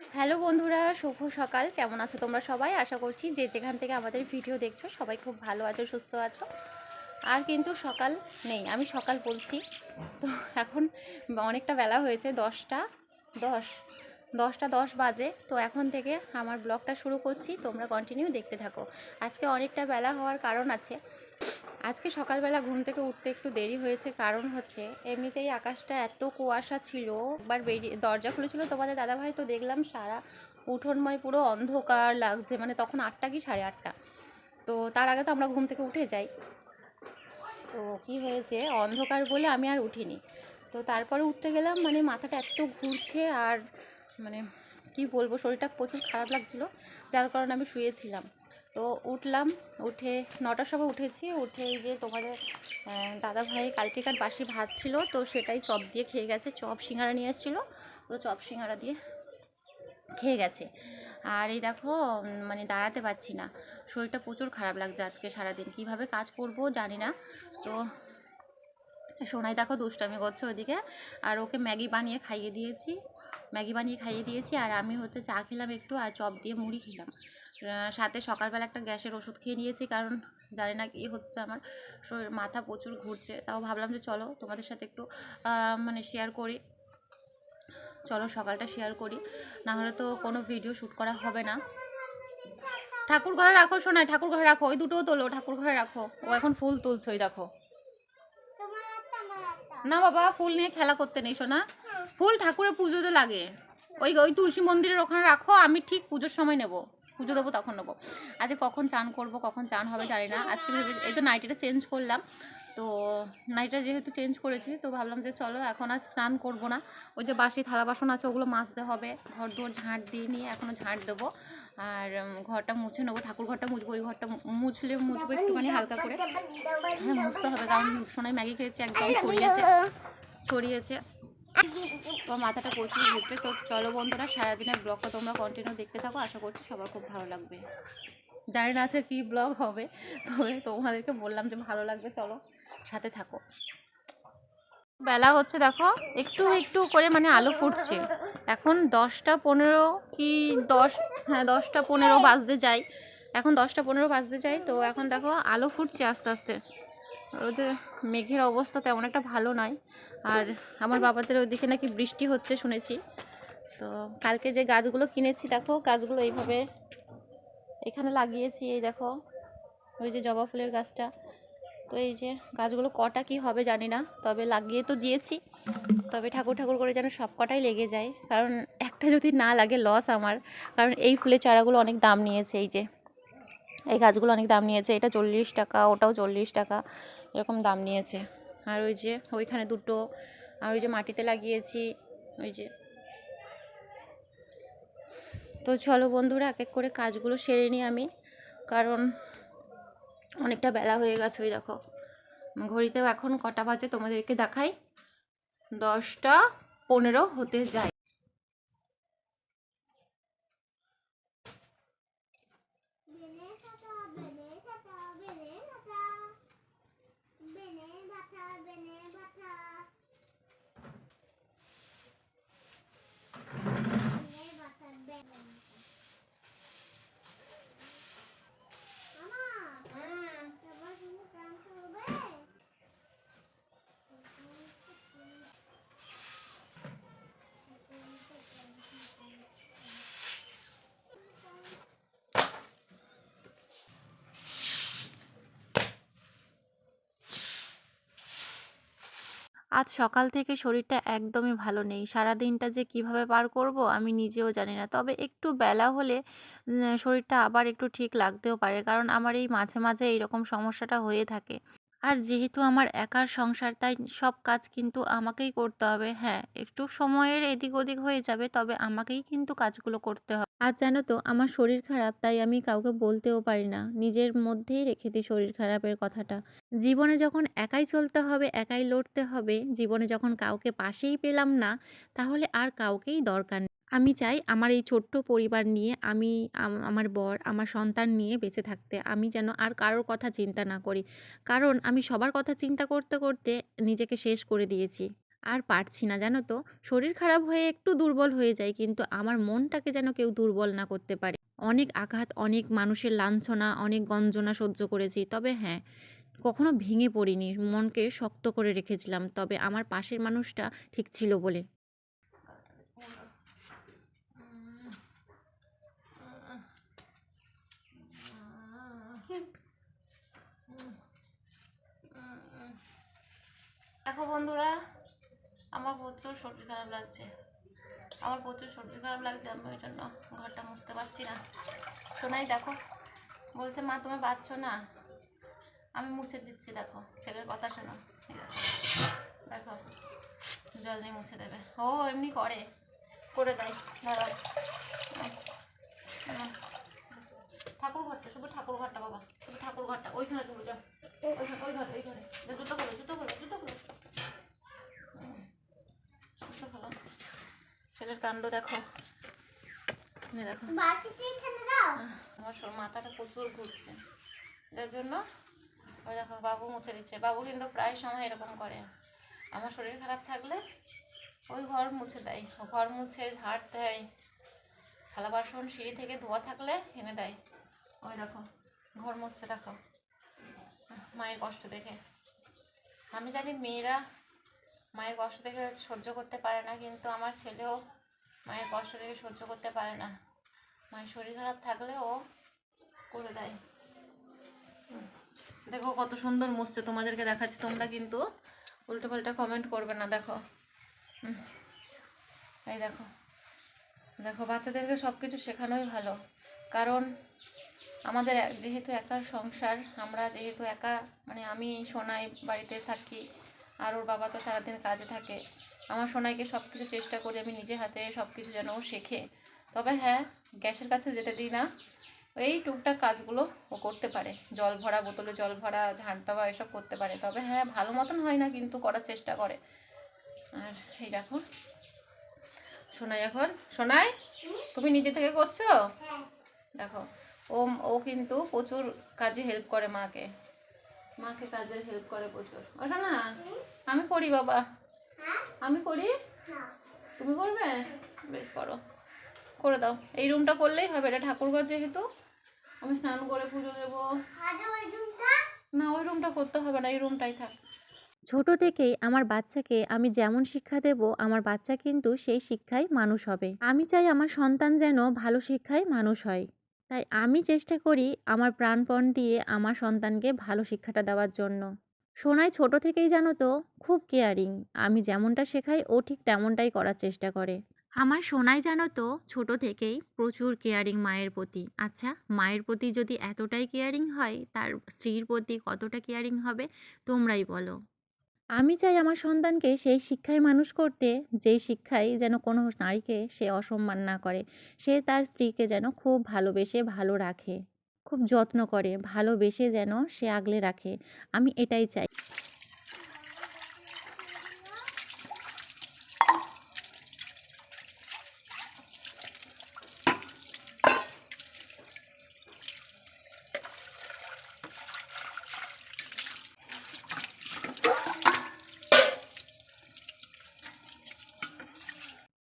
Hello বন্ধুরা, শুভ সকাল। কেমন আছো তোমরা সবাই? আশা করছি যে যেখান থেকে আমাদের ভিডিও দেখছ, সবাই খুব ভালো আছো, সুস্থ আছো। আর কিন্তু সকাল নেই, আমি সকাল বলছি। তো এখন অনেকটা বেলা হয়েছে, দশটা, দশ দশটা দশ বাজে। তো এখন থেকে আমার ব্লগটা শুরু করছি, তোমরা কন্টিনিউ দেখতে থাকো। আজকে অনেকটা বেলা হওয়ার কারণ আছে। আজকে সকালবেলা ঘুম থেকে উঠতে একটু দেরি হয়েছে, কারণ হচ্ছে এমনিতেই আকাশটা এত কুয়াশা ছিল, একবার বেরিয়ে, দরজা খুলেছিল। তোমাদের দাদাভাই তো দেখলাম সারা উঠোনময় পুরো অন্ধকার লাগছে মানে তখন আটটা কি সাড়ে আটটা? তো তার আগে তো আমরা ঘুম থেকে উঠে যাই। তো কি হয়েছে, অন্ধকার বলে আমি আর উঠিনি। তো তারপরে উঠতে গেলাম মানে মাথাটা এত ঘুরছে আর মানে কি বলব, শরীরটা প্রচুর খারাপ লাগছিল, যার কারণে আমি শুয়েছিলাম। তো উঠলাম, উঠে নটার সময় উঠেছি, উঠে যে তোমাদের দাদা ভাই কালকেকার বাসি ভাত ছিল, তো সেটাই চপ দিয়ে খেয়ে গেছে, চপ সিঙ্গারা নিয়ে এসেছিল, তো চপ সিঙ্গারা দিয়ে খেয়ে গেছে। আর এই দেখো মানে দাঁড়াতে পারছি না, শরীরটা প্রচুর খারাপ লাগছে আজকে সারাদিন, কীভাবে কাজ করব জানি না, তো সোনাই দেখো দুষ্টামি করছে ওদিকে, আর ওকে ম্যাগি বানিয়ে খাইয়ে দিয়েছি, ম্যাগি বানিয়ে খাইয়ে দিয়েছি, আর আমি হচ্ছে চা খেলাম একটু, আর চপ দিয়ে মুড়ি খেলাম। সাথে সকালবেলা একটা গ্যাসের ওষুধ খেয়ে নিয়েছি, কারণ জানি না কি হচ্ছে আমার। শরীর, মাথা প্রচুর ঘুরছে, তাও ভাবলাম যে চলো তোমাদের সাথে একটু মানে শেয়ার করি। চলো সকালটা শেয়ার করি, না হলে তো কোনো ভিডিও শ্যুট করা হবে না। ঠাকুর ঘরে রাখো শোনায় ঠাকুর ঘরে রাখো, ওই দুটোও তোলো, ঠাকুর ঘরে রাখো। ও এখন ফুল তুলছে, ওই দেখো। না বাবা, ফুল নিয়ে খেলা করতে নেই শোনা ফুল ঠাকুরের পুজোতে লাগে। ওই ওই তুলসী মন্দিরের ওখানে রাখো, আমি ঠিক পুজোর সময় নেব। পুজো দেবো তখন নেব। আজকে কখন চান করব, কখন চান হবে জানি না। আজকে ভেবে, এই তো নাইটিটা চেঞ্জ করলাম। তো নাইটটা যেহেতু চেঞ্জ করেছি, তো ভাবলাম যে চলো এখন আর স্নান করব না। ওই যে বাসি থালা বাসন আছে, ওগুলো মাজতে হবে। ঘর দুয়ার ঝাঁট দিয়ে নিয়ে এখনও ঝাঁট দেবো। আর ঘরটা মুছে নেব, ঠাকুর ঘরটা মুছবো, ওই ঘরটা মুছলে মুছবো একটুখানি হালকা করে। হ্যাঁ মুছতে হবে, কারণ সোনাই ম্যাগি খেয়েছে, একদম ছড়িয়েছে। ছড়িয়েছে। তোমার মাথাটা প্রচুর ঘুরতে তো চলো বন্ধুরা, সারাদিনের ব্লগটা তোমরা কন্টিনিউ দেখতে থাকো। আশা করছি সবার খুব ভালো লাগবে। জানি না আজকে কী ব্লগ হবে, তবে তোমাদেরকে বললাম যে ভালো লাগবে। চলো সাথে থাকো। বেলা হচ্ছে, দেখো, একটু একটু করে মানে আলো ফুটছে। এখন দশটা পনেরো কি দশ হ্যাঁ দশটা পনেরো বাজতে যাই এখন দশটা পনেরো বাজতে যাই তো এখন দেখো আলো ফুটছে আস্তে আস্তে। ওদের মেঘের অবস্থা তেমন একটা ভালো নয়। আর আমার বাবাদের ওইদিকে নাকি বৃষ্টি হচ্ছে শুনেছি। তো কালকে যে গাছগুলো কিনেছি, দেখো গাছগুলো এইভাবে এখানে লাগিয়েছি, এই দেখো। ওই যে জবা ফুলের গাছটা। তো এই যে গাছগুলো কটা কি হবে জানি না, তবে লাগিয়ে তো দিয়েছি। তবে ঠাকুর ঠাকুর করে যেন সব কটাই লেগে যায়। কারণ একটা যদি না লাগে লস আমার। কারণ এই ফুলের চারাগুলো অনেক দাম নিয়েছে, এই যে। এই গাছগুলো অনেক দাম নিয়েছে, এটা চল্লিশ টাকা, ওটাও চল্লিশ টাকা। এরকম দাম নিয়েছে। আর ওই যে ওইখানে দুটো, আর ওই যে মাটিতে লাগিয়েছি, ওই যে। তো চলো বন্ধুরা এক এক করে কাজগুলো সেরে নিই আমি, কারণ অনেকটা বেলা হয়ে গেছে ওই দেখো। ঘড়িতেও এখন কটা বাজে তোমাদেরকে দেখাই। দশটা পনেরো হতে যায়। บัตเเบเนบาตเธ আজ সকাল থেকে শরীরটা একদমই ভালো নেই। সারা দিনটা যে কীভাবে পার করব আমি নিজেও জানি না। তবে একটু বেলা হলে শরীরটা আবার একটু ঠিক লাগতেও পারে। কারণ আমার এই মাঝে মাঝে এইরকম সমস্যাটা হয়ে থাকে। আর যেহেতু আমার একার সংসার, তাই সব কাজ কিন্তু আমাকেই করতে হবে। হ্যাঁ একটু সময়ের এদিক ওদিক হয়ে যাবে, তবে আমাকেই কিন্তু কাজগুলো করতে হবে আর জানো তো, আমার শরীর খারাপ, তাই আমি কাউকে বলতেও পারি না। নিজের মধ্যেই রেখে দিই শরীর খারাপের কথাটা। জীবনে যখন একাই চলতে হবে, একাই লড়তে হবে, জীবনে যখন কাউকে পাশেই পেলাম না, তাহলে আর কাউকেই দরকার নেই। আমি চাই আমার এই ছোট্ট পরিবার নিয়ে, আমি আমার বর, আমার সন্তান নিয়ে বেঁচে থাকতে। আমি যেন আর কারোর কথা চিন্তা না করি। কারণ আমি সবার কথা চিন্তা করতে করতে নিজেকে শেষ করে দিয়েছি। আর পারছি না, জানো তো? শরীর খারাপ হয়ে একটু দুর্বল হয়ে যায়, কিন্তু আমার মনটাকে যেন কেউ দুর্বল না করতে পারে। অনেক আঘাত, অনেক মানুষের লাঞ্ছনা, অনেক গঞ্জনা সহ্য করেছি, তবে হ্যাঁ কখনো ভেঙে পড়িনি, মনকে শক্ত করে রেখেছিলাম, তবে আমার পাশের মানুষটা ঠিক ছিল বলে। দেখো বন্ধুরা আমার প্রচুর শরীর খারাপ লাগছে। আমার প্রচুর শরীর খারাপ লাগছে, আমি ওই জন্য ঘরটা মুছতে পারছি না। শোনাই দেখো, বলছে, মা, তুমি পাচ্ছ না? আমি মুছে দিচ্ছি, দেখো, ছেলের কথা শোনো দেখো। জল নিয়ে মুছে দেবে। ও, এমনি করে। করে দেয় ধরো। ঠাকুর ঘরটা, শুধু ঠাকুর ঘরটা, বাবা। শুধু ঠাকুর ঘরটা, ওইখানে তুমি যাও ওইখানে, ওই ঘরে ওই ঘরে জুতো খোলো জুতো খোলো জুতো খোলো হুম, জুতো খোলো ছেলের কাণ্ড দেখো। দেখো। আমার সব মাথাটা প্রচুর ঘুরছে। যার জন্য ওই দেখো বাবু মুছে দিচ্ছে। বাবু কিন্তু প্রায় সময় এরকম করে। আমার শরীর খারাপ থাকলে ওই ঘর মুছে দেয়। ঘর মুছে ঝাড় দেয়। থালা বাসন সিঁড়ি থেকে ধোয়া থাকলে এনে দেয়। ওই দেখো ঘর মুছছে দেখো। মায়ের কষ্ট দেখে। আমি জানি মেয়েরা মায়ের কষ্ট দেখে সহ্য করতে পারে না কিন্তু আমার ছেলেও মায়ের কষ্ট দেখে সহ্য করতে পারে না। মায়ের শরীর খারাপ থাকলে ও করে দেয়। দেখো কত সুন্দর মুছছে, তোমাদেরকে দেখাচ্ছি। তোমরা কিন্তু উল্টো পাল্টা কমেন্ট করবে না, দেখো। এই দেখো। দেখো, বাচ্চাদেরকে সব কিছু শেখানোই ভালো। কারণ আমাদের যেহেতু একার সংসার, আমরা যেহেতু একা মানে আমি, সোনাই বাড়িতে থাকি, আর ওর বাবা তো সারাদিন কাজে থাকে আমার সোনাইকে সব কিছু চেষ্টা করি আমি নিজে হাতে সব কিছু যেন ও শেখে। তবে হ্যাঁ গ্যাসের কাছে যেতে দিই না। এই টুকটাক কাজগুলো ও করতে পারে। জল ভরা বোতলে জল ভরা ঝাঁট দেওয়া এসব করতে পারে। তবে হ্যাঁ ভালো মতন হয় না কিন্তু করার চেষ্টা করে। আর এই দেখো। সোনাই এখন, সোনাই, তুমি নিজে থেকে করছ? দেখো, ও ও কিন্তু প্রচুর কাজে হেল্প করে মাকে। মাকে কাজে হেল্প করে প্রচুর। ও না আমি করি বাবা। আমি করি? তুমি করবে? বেশ করো। করে দাও। এই রুমটা করলেই হবে। এটা ঠাকুরঘর যেহেতু আমি স্নান করে পুজো দেবো। না ওই রুমটা করতে হবে না। এই রুমটাই থাক। ছোট থেকেই আমার বাচ্চাকে আমি যেমন শিক্ষা দেব আমার বাচ্চা কিন্তু সেই শিক্ষায় মানুষ হবে। আমি চাই আমার সন্তান যেন ভালো শিক্ষায় মানুষ হয়। তাই আমি চেষ্টা করি আমার প্রাণপণ দিয়ে আমার সন্তানকে ভালো শিক্ষাটা দেওয়ার জন্য। সোনাই ছোট থেকেই জানো তো, খুব কেয়ারিং। আমি যেমনটা শেখাই, ও ঠিক তেমনটাই করার চেষ্টা করে। আমার সোনাই জানো তো, ছোট থেকেই প্রচুর কেয়ারিং মায়ের প্রতি। আচ্ছা মায়ের প্রতি যদি এতটাই কেয়ারিং হয়, তার স্ত্রীর প্রতি কতটা কেয়ারিং হবে, তোমরাই বলো। আমি চাই আমার সন্তানকে সেই শিক্ষায় মানুষ করতে, যেই শিক্ষায় যেন কোনো নারীকে সে অসম্মান না করে। সে তার স্ত্রীকে যেন খুব ভালোবেসে ভালো রাখে। খুব যত্ন করে ভালোবেসে যেন সে আগলে রাখে। আমি এটাই চাই।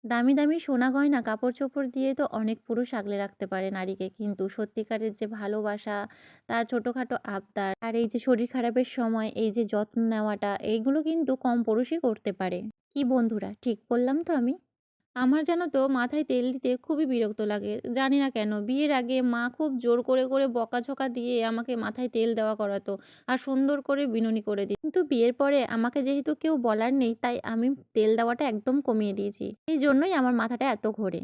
দামি দামি সোনা গয়না কাপড় চোপড় দিয়ে তো অনেক পুরুষ আগলে রাখতে পারে নারীকে। কিন্তু সত্যিকারের যে ভালোবাসা, তার ছোটোখাটো আবদার আর এই যে শরীর খারাপের সময়, এই যে যত্ন নেওয়াটা এইগুলো কিন্তু কম পুরুষই করতে পারে। কি বন্ধুরা, ঠিক বললাম তো আমি? আমার জানো তো মাথায় তেল দিতে খুবই বিরক্ত লাগে। জানি না কেন, বিয়ের আগে মা খুব জোর করে করে বকাঝকা দিয়ে আমাকে মাথায় তেল দেওয়া করাতো আর সুন্দর করে বিনুনি করে দিই কিন্তু বিয়ের পরে আমাকে যেহেতু কেউ বলার নেই, তাই আমি তেল দেওয়াটা একদম কমিয়ে দিয়েছি। এই জন্যই আমার মাথাটা এত ঘোরে।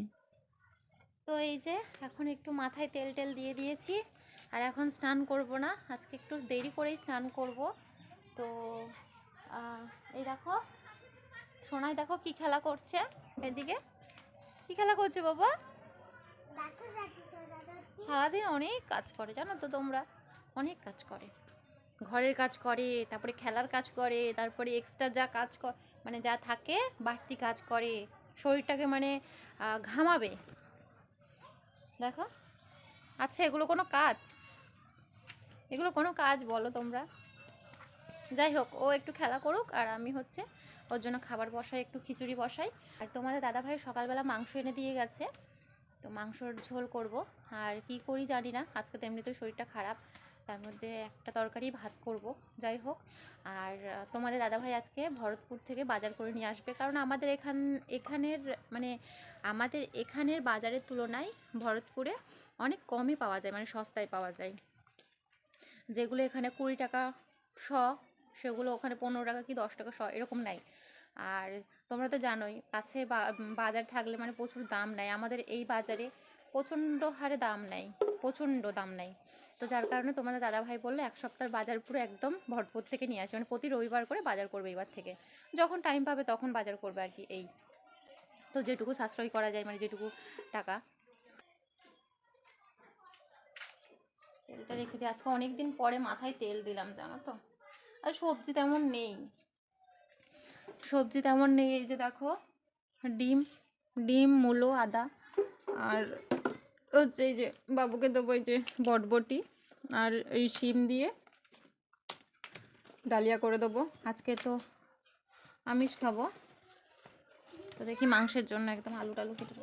তো এই যে, এখন একটু মাথায় তেল টেল দিয়ে দিয়েছি। আর এখন স্নান করব না, আজকে একটু দেরি করেই স্নান করব। তো এই দেখো সোনাই, দেখো কি খেলা করছে এদিকে। কি খেলা করছে বাবা? সারাদিন অনেক কাজ করে, জানো তো তোমরা? অনেক কাজ করে। ঘরের কাজ করে, তারপরে খেলার কাজ করে, তারপরে এক্সট্রা যা কাজ কর মানে যা থাকে, বাড়তি কাজ করে। শরীরটাকে মানে ঘামাবে। দেখো। আচ্ছা এগুলো কোনো কাজ? এগুলো কোনো কাজ বলো তোমরা। যাই হোক ও একটু খেলা করুক আর আমি হচ্ছে ওর জন্য খাবার বসাই, একটু খিচুড়ি বসাই। আর তোমাদের দাদাভাই সকালবেলা মাংস এনে দিয়ে গেছে, তো মাংসর ঝোল করব। আর কি করি জানি না, আজকে তো এমনিতেও শরীরটা খারাপ, তার মধ্যে একটা তরকারি ভাত করব যাই হোক আর তোমাদের দাদাভাই আজকে ভরতপুর থেকে বাজার করে নিয়ে আসবে, কারণ আমাদের এখান, এখানের মানে আমাদের এখানের বাজারের তুলনায় ভরতপুরে অনেক কমই পাওয়া যায় মানে সস্তায় পাওয়া যায়। যেগুলো এখানে কুড়ি টাকা, শ সেগুলো ওখানে পনেরো টাকা কি দশ টাকা এরকম নেয় আর তোমরা তো জানোই, কাছে বাজার থাকলে মানে প্রচুর দাম নেয়। আমাদের এই বাজারে প্রচণ্ড হারে দাম নেয়, প্রচণ্ড দাম নেয়। তো যার কারণে তোমাদের দাদাভাই বলল, এক সপ্তাহের বাজার পুরো একদম ভরপুর থেকে নিয়ে আসে মানে প্রতি রবিবার করে বাজার করবে এবার থেকে। যখন টাইম পাবে তখন বাজার করবে আর কি এই। তো যেটুকু সাশ্রয় করা যায় মানে যেটুকু টাকা। তেলটা রেখে দিই আজকে অনেক দিন পরে মাথায় তেল দিলাম, জানো তো? আর সবজি তেমন নেই। সবজি তেমন নেই, এই যে দেখো, ডিম ডিম, মূলো, আদা, আর হচ্ছে এই যে বাবুকে দেবো এই যে বটবটি আর এই শিম দিয়ে ডালিয়া করে দেবো। আজকে তো আমিষ খাব। তো দেখি মাংসের জন্য একদম আলু টালু কেটে